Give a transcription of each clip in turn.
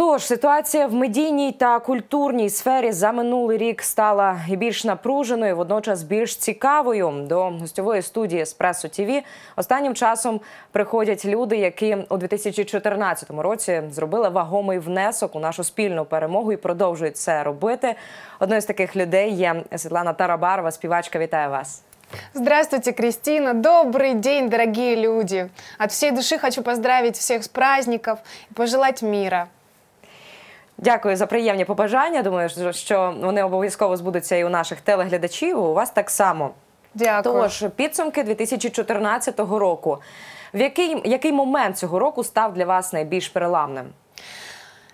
Тож ситуація в медійній та культурній сфері за минулий рік стала і більш напруженою, водночас більш цікавою. До гостьової студії Еспресо ТІВІ останнім часом приходять люди, які у 2014 році зробили вагомий внесок у нашу спільну перемогу і продовжують це робити. Одною з таких людей є Світлана Тарабарова, співачка. Вітаю вас. Здравствуйте, Кристина. Добрый день, дорогие люди. От всей души хочу поздравить всех с праздников и пожелать мира. Дякую за приємні побажання. Думаю, що вони обов'язково збудуться і у наших телеглядачів. і У вас так само. Дякую. Тож підсумки 2014 року. В який, який момент цього року став для вас найбільш переламним?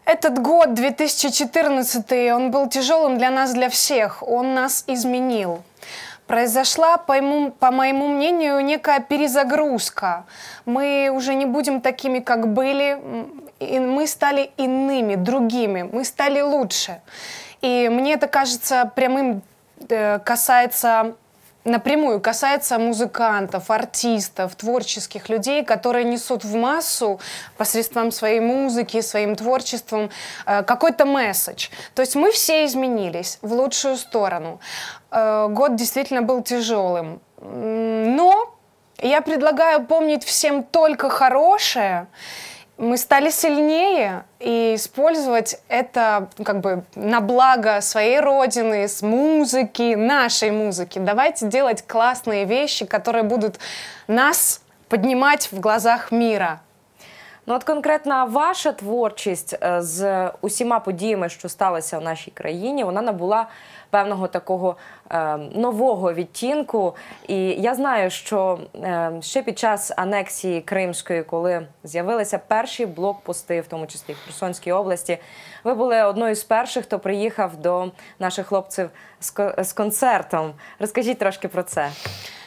Этот год, 2014, он был тяжелым для нас, для всех. Он нас изменил. Произошла, по моему, по моему мнению, некая перезагрузка. Мы уже не будем такими, как были. И мы стали иными, другими. Мы стали лучше. И мне это кажется прямым э, касается напрямую касается музыкантов, артистов, творческих людей, которые несут в массу посредством своей музыки, своим творчеством э, какой-то месседж. То есть мы все изменились в лучшую сторону. Э, год действительно был тяжелым. Но я предлагаю помнить всем только хорошее мы стали сильнее и использовать это как бы на благо своей родины, с музыки, нашей музыки. Давайте делать классные вещи, которые будут нас поднимать в глазах мира. Ну, от конкретно ваша творчість з усіма подіями, що сталися в нашій країні, вона набула певного такого е, нового відтінку. І я знаю, що е, ще під час анексії Кримської, коли з'явилися перші блокпости, в тому числі в Херсонській області, ви були одною з перших, хто приїхав до наших хлопців з, з концертом. Розкажіть трошки про це.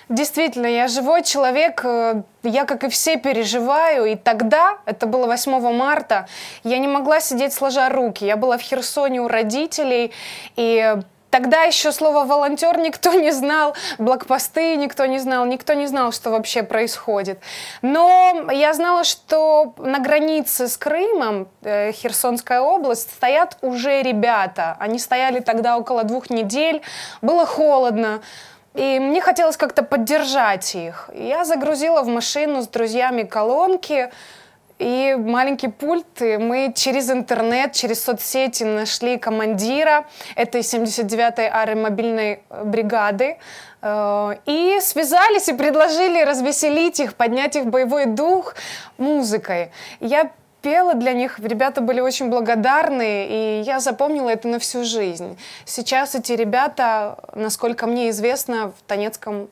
Действительно, я живой человек, э, я, как и все, переживаю. И тогда, это было 8 марта, я не могла сидеть сложа руки. Я была в Херсоне у родителей, и Тогда еще слово волонтер никто не знал, блокпосты никто не знал, никто не знал, что вообще происходит. Но я знала, что на границе с Крымом, э, Херсонская область, стоят уже ребята. Они стояли тогда около двух недель, было холодно. И мне хотелось как-то поддержать их. Я загрузила в машину с друзьями колонки, и маленький пульт, и мы через интернет, через соцсети нашли командира этой 79-й аэромобильной бригады, э, и связались и предложили развеселить их, поднять их боевой дух музыкой. Я пела для них, ребята были очень благодарны, и я запомнила это на всю жизнь. Сейчас эти ребята, насколько мне известно, в Донецком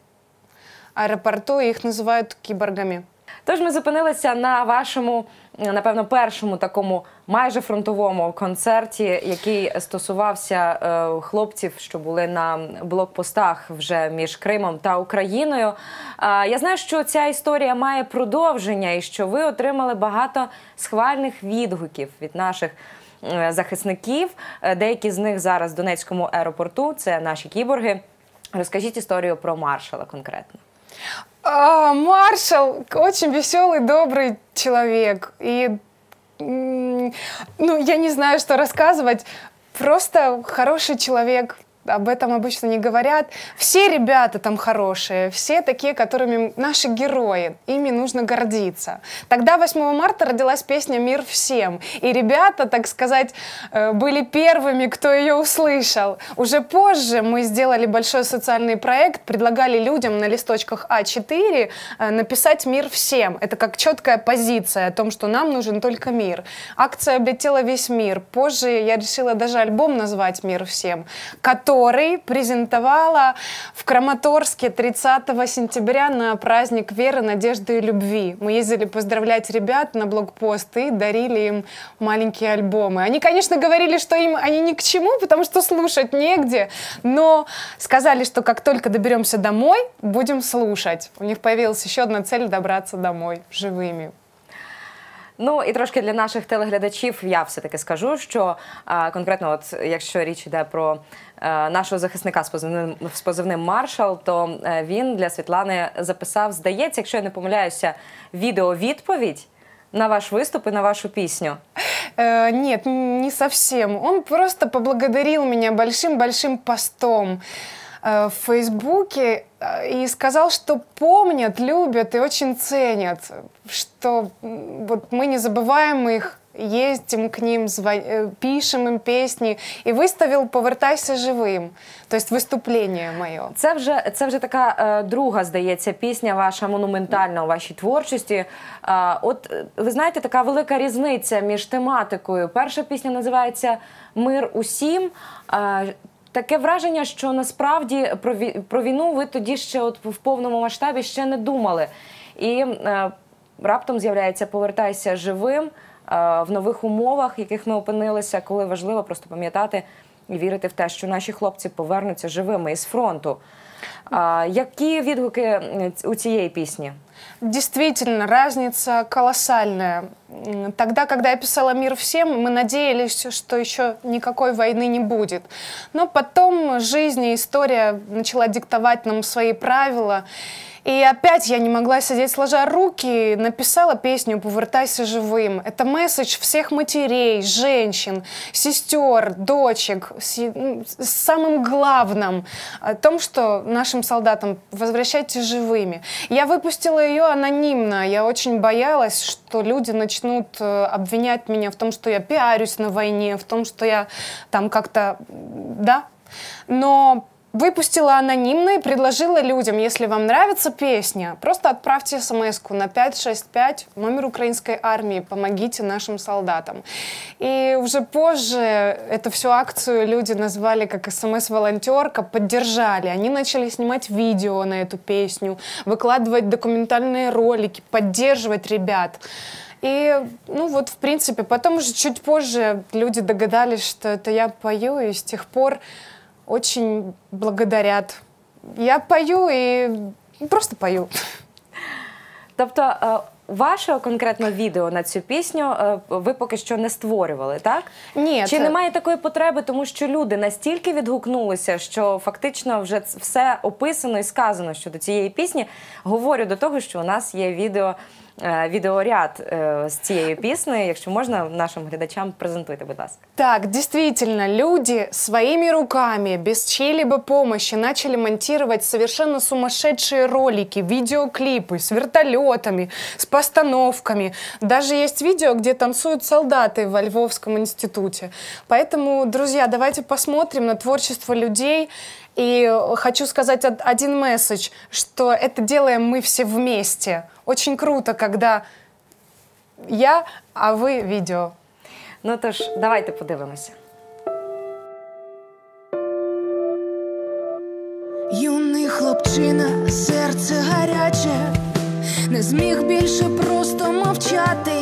аэропорту их называют киборгами. Тож ми зупинилися на вашому, напевно, першому такому майже фронтовому концерті, який стосувався е, хлопців, що були на блокпостах вже між Кримом та Україною. Е, я знаю, що ця історія має продовження, і що ви отримали багато схвальних відгуків від наших. Е, захисників, е, деякі з них зараз в Донецькому аеропорту, це наші кіборги. Розкажіть історію про маршала конкретно. А, Маршал очень веселый, добрый человек. И ну, я не знаю, что рассказывать. Просто хороший человек, об этом обычно не говорят. Все ребята там хорошие, все такие, которыми наши герои, ими нужно гордиться. Тогда 8 марта родилась песня «Мир всем», и ребята, так сказать, э, были первыми, кто ее услышал. Уже позже мы сделали большой социальный проект, предлагали людям на листочках А4 э, написать «Мир всем». Это как четкая позиция о том, что нам нужен только мир. Акция облетела весь мир. Позже я решила даже альбом назвать «Мир всем», который который презентовала в Краматорске 30 сентября на праздник веры, надежды и любви. Мы ездили поздравлять ребят на блокпост и дарили им маленькие альбомы. Они, конечно, говорили, что им они ни к чему, потому что слушать негде, но сказали, что как только доберемся домой, будем слушать. У них появилась еще одна цель — добраться домой живыми. Ну і трошки для наших телеглядачів я все таки скажу, що а, конкретно, от якщо річ йде про а, нашого захисника з позивним з позивним маршал, то а, він для Світлани записав, здається, якщо я не помиляюся, відео відповідь на ваш виступ і на вашу пісню? Э, нет, не совсем. Он просто поблагодарил меня большим-большим постом в Фейсбуке э, и сказал, что помнят, любят и очень ценят, что вот мы не забываем их, ездим к ним, зва- пишем им песни, и выставил «Повертайся живым», то есть виступлення моє. Це вже це вже така е, друга, здається, пісня ваша монументальна у вашій творчості. Е, от ви знаєте, така велика різниця між тематикою. Перша пісня називається Мир усім. Е, Таке враження, що насправді про ві- про війну ви тоді ще от в повному масштабі ще не думали. І е, раптом з'являється Повертайся живим е, в нових умовах, в яких ми опинилися, коли важливо просто пам'ятати і вірити в те, що наші хлопці повернуться живими із фронту. А, які відгуки у цієї пісні? Действительно, разница колоссальная. Тогда, когда я писала «Мир всем», мы надеялись, что еще никакой войны не будет. Но потом жизнь и история начала диктовать нам свои правила. И опять я не могла сидеть сложа руки, написала песню «Повертайся живым». Это месседж всех матерей, женщин, сестер, дочек, с, ну, с самым главным о том, что нашим солдатам возвращайтесь живыми. Я выпустила ее анонимно. Я очень боялась, что люди начнут э, обвинять меня в том, что я пиарюсь на войне, в том, что я там как-то, да. Но выпустила анонимно и предложила людям, если вам нравится песня, просто отправьте смс на 565, номер украинской армии, помогите нашим солдатам. И уже позже эту всю акцию люди назвали как смс-волонтерка, поддержали. Они начали снимать видео на эту песню, выкладывать документальные ролики, поддерживать ребят. И, ну вот, в принципе, потом уже чуть позже люди догадались, что это я пою, и с тех пор очень благодарят. Я пою и просто пою. Тобто, е, ваше конкретно відео на цю пісню е, ви поки що не створювали, так? Ні, Чи це- немає такої потреби, тому що люди настільки відгукнулися, що фактично вже ц- все описано і сказано щодо цієї пісні. Говорю до того, що у нас є відео. е, Відеоряд е, з цією піснею, якщо можна нашим глядачам презентуйте, будь ласка. Так, действительно, люди своими руками, без чьей-либо помощи, начали монтировать совершенно сумасшедшие ролики, видеоклипы с вертолетами, с постановками. Даже есть видео, где танцуют солдаты во Львовском институте. Поэтому, друзья, давайте посмотрим на творчество людей. И хочу сказать од- один месседж, что это делаем мы все вместе. Очень круто, когда я, а вы видео. Ну тож, давайте подивимося. Юний хлопчина, серце гаряче, не зміг більше просто мовчати.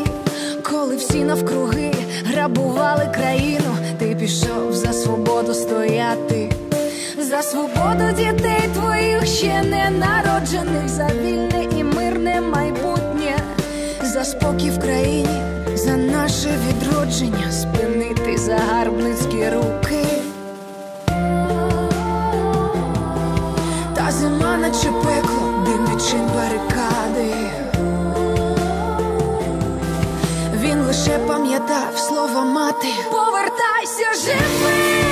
Коли всі навкруги грабували країну, ти пішов за свободу стояти, за свободу дітей твоїх ще не народжених, за вільне і мирне майбутнє, за спокій в країні, за наше відродження, спинити загарбницькі руки. Та зима наче пекло, дим барикади. Він лише пам'ятав слова мати. Повертайся живим,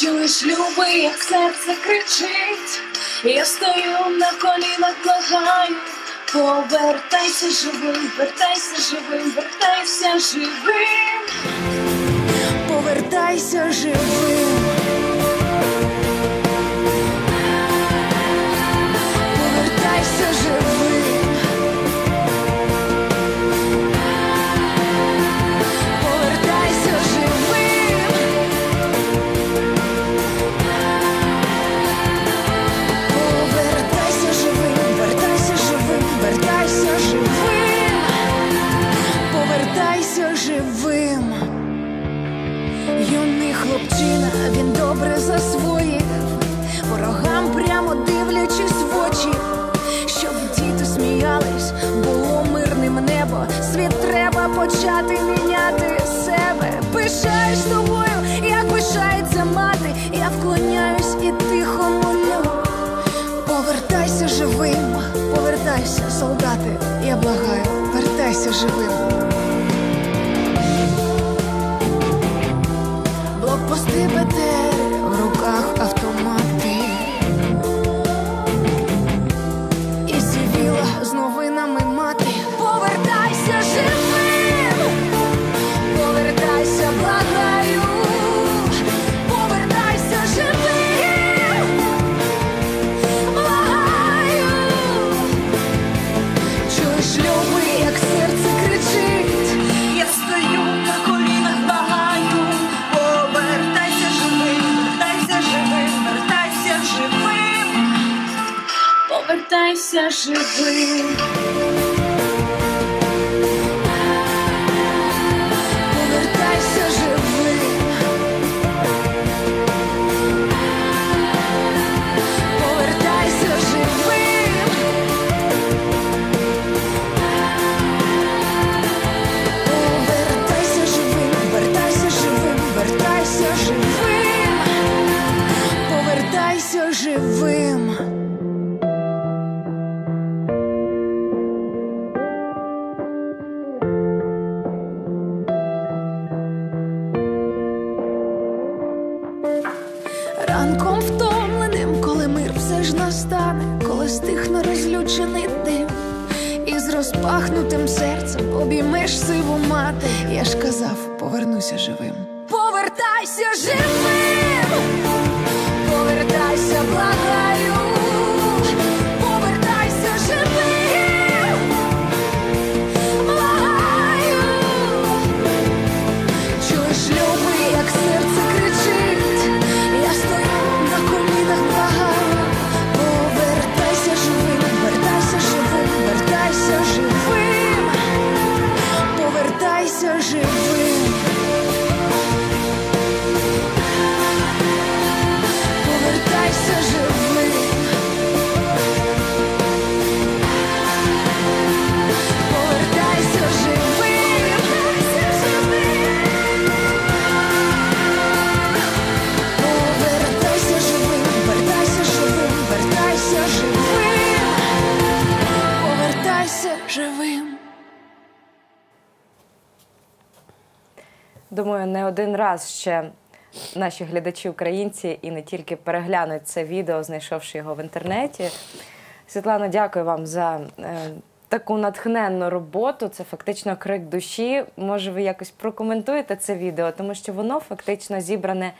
Чуєш, любий, як серце кричить, я стою на колінах, благаю. Повертайся живим, вертайся живим, вертайся живим, повертайся живим. Повертайся живим. Коли розлючений дим, і з розпахнутим серцем обіймеш сиву мати. Я ж казав, повернуся живим. Повертайся живим, Думаю, не один раз ще наші глядачі українці і не тільки переглянуть це відео, знайшовши його в інтернеті. Світлано, дякую вам за е, таку натхненну роботу. Це фактично крик душі. Може, ви якось прокоментуєте це відео, тому що воно фактично зібране.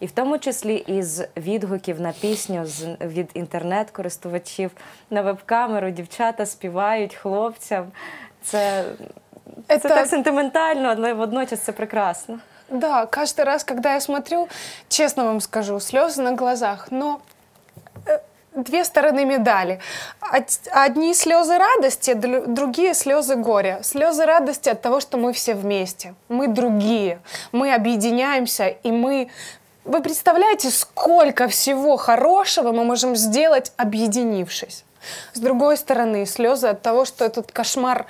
І в тому числі із відгуків на пісню з від інтернет-користувачів на веб-камеру дівчата співають хлопцям. Це, це Это- так сентиментально, але водночас це прекрасно. Да, каждый раз, когда я смотрю, честно вам скажу, слезы на глазах, но э, две стороны медали. Од- Одни слезы радости, дру- другие слезы горя. Слезы радости от того, что мы все вместе. Мы другие. Мы объединяемся, и мы... Вы представляете, сколько всего хорошего мы можем сделать, объединившись. С другой стороны, слезы от того, что этот кошмар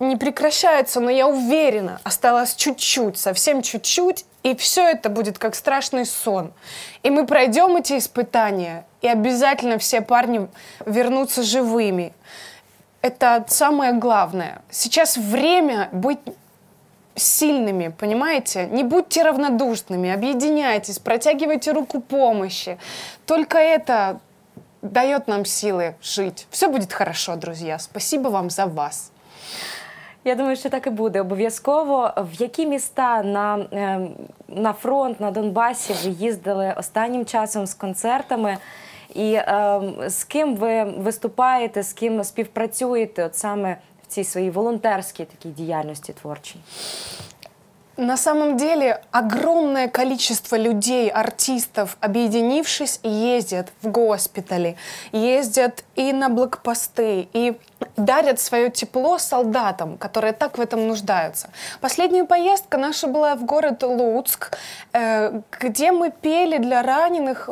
не прекращается, но я уверена, осталось чуть-чуть, совсем чуть-чуть, и все это будет как страшный сон. И мы пройдем эти испытания, и обязательно все парни вернутся живыми. Это самое главное. Сейчас время быть сильными, понимаете? Не будьте равнодушными, объединяйтесь, протягивайте руку помощи. Только это дает нам силы жить. Все будет хорошо, друзья. Спасибо вам за вас. Я думаю, що так і буде. Обов'язково. В які міста на, е, на фронт на Донбасі ви їздили останнім часом з концертами? І е, з ким ви виступаєте, з ким співпрацюєте, от саме в цій своїй волонтерській такій діяльності творчій? На самом деле огромное количество людей, артистов, объединившись, ездят в госпитали, ездят и на блокпосты, и дарят свое тепло солдатам, которые так в этом нуждаются. Последняя поездка наша была в город Луцк, э, где мы пели для раненых,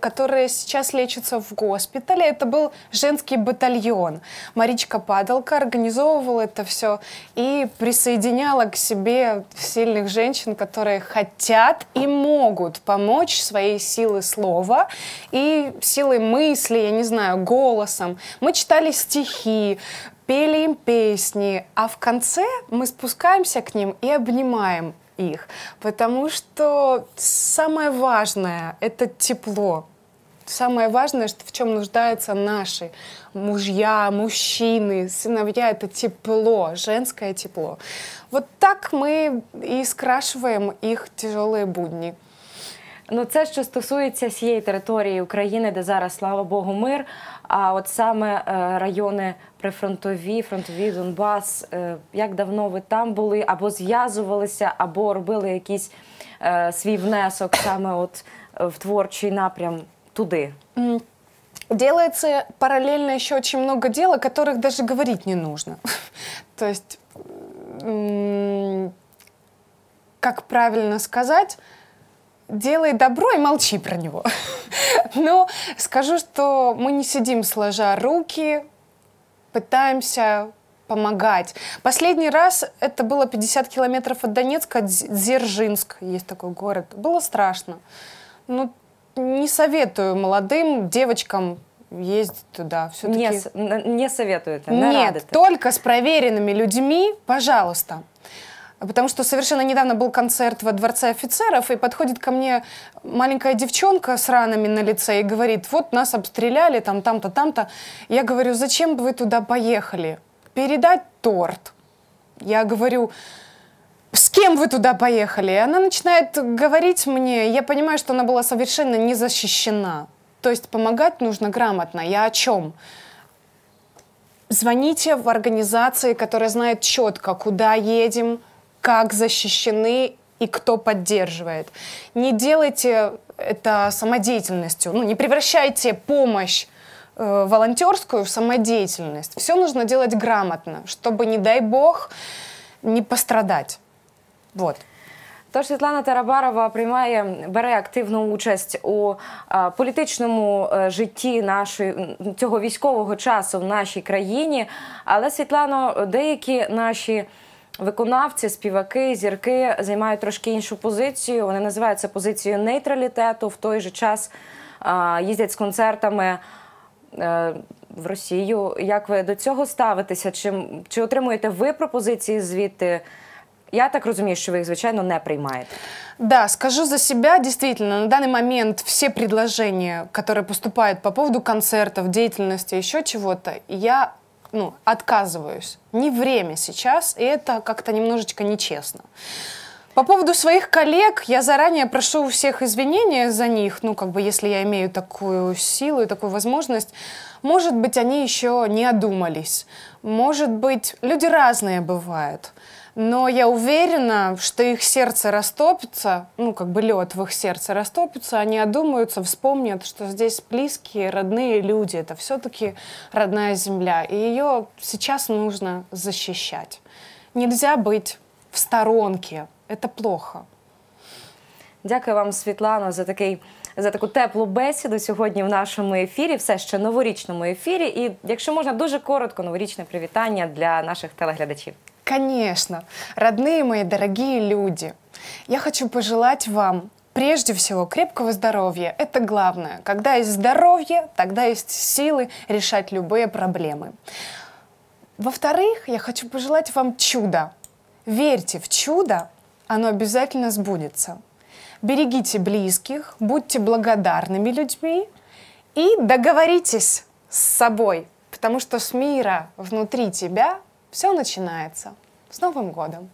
которые сейчас лечатся в госпитале. Это был женский батальон. Маричка Падалка организовывала это все и присоединяла к себе сильных женщин, которые хотят и могут помочь своей силой слова и силой мысли, я не знаю, голосом. Мы читали стихи, пели им песни, а в конце мы спускаемся к ним и обнимаем их, потому что самое важное — это тепло. Самое важное, что в чем нуждаются наши мужья, мужчины, сыновья, это тепло, женское тепло. Вот так мы и скрашиваем их тяжелые будни. Ну, це що стосується всієї території України, де зараз, слава Богу, мир. А от саме е, райони прифронтові, фронтові Донбас, е, як давно ви там були, або зв'язувалися, або робили якийсь е, свій внесок саме от в творчий напрям туди? Делается параллельно еще очень много дел, о которых даже говорить не нужно. То есть, как правильно сказать, делай добро и молчи про него. Но скажу, что мы не сидим сложа руки, пытаемся помогать. Последний раз это было 50 километров от Донецка, Дз- Дзержинск, есть такой город. Было страшно. Ну, не советую молодым девочкам ездить туда. Все-таки... Не, не советуєте, не Нет, только с проверенными людьми, пожалуйста. Потому что совершенно недавно был концерт во Дворце офицеров, и подходит ко мне маленькая девчонка с ранами на лице и говорит, вот нас обстреляли, там, там-то, там-то. Я говорю, зачем вы туда поехали? Передать торт. Я говорю, с кем вы туда поехали? И она начинает говорить мне, я понимаю, что она была совершенно не защищена. То есть помогать нужно грамотно. Я о чем? Звоните в организации, которые знают четко, куда едем, как защищены и кто поддерживает. Не делайте это самодеятельностью, ну, не превращайте помощь э, волонтерскую в самодеятельность. Все нужно делать грамотно, чтобы, не дай бог, не пострадать. Вот. Тож Світлана Тарабарова приймає, бере активну участь у а, політичному е, житті нашої м, цього військового часу в нашій країні. Але Світлано, деякі наші виконавці, співаки, зірки займають трошки іншу позицію. Вони називають це позицією нейтралітету. В той же час їздять з концертами. е, В Росію, як ви до цього ставитеся? Чи, чи отримуєте ви пропозиції звідти? Я так розумію, що ви їх звичайно не приймаєте. Да, скажу за себя, действительно, на данный момент все предложения, которые поступают по поводу концертов, деятельности, еще чего-то, я ну, отказываюсь. Не время сейчас, и это как-то немножечко нечестно. По поводу своих коллег, я заранее прошу у всех извинения за них, ну, как бы, если я имею такую силу и такую возможность. Может быть, они еще не одумались. Может быть, люди разные бывают Но я уверена, что их сердце растопится, ну, как бы лед в их сердце растопится, они одумаются, вспомнят, что здесь близкие, родные люди. Это все-таки родная земля, и ее сейчас нужно защищать. Нельзя быть в сторонке. Это плохо. Дякую вам, Світлано, за такий. За таку теплу бесіду сьогодні в нашому ефірі, все ще новорічному ефірі. І якщо можна, дуже коротко новорічне привітання для наших телеглядачів. Конечно, родные мои дорогие люди, я хочу пожелать вам прежде всего крепкого здоровья. Это главное. Когда есть здоровье, тогда есть силы решать любые проблемы. Во-вторых, я хочу пожелать вам чуда. Верьте в чудо, оно обязательно сбудется. Берегите близких, будьте благодарными людьми и договоритесь с собой, потому что с мира внутри тебя все начинается. С Новым годом!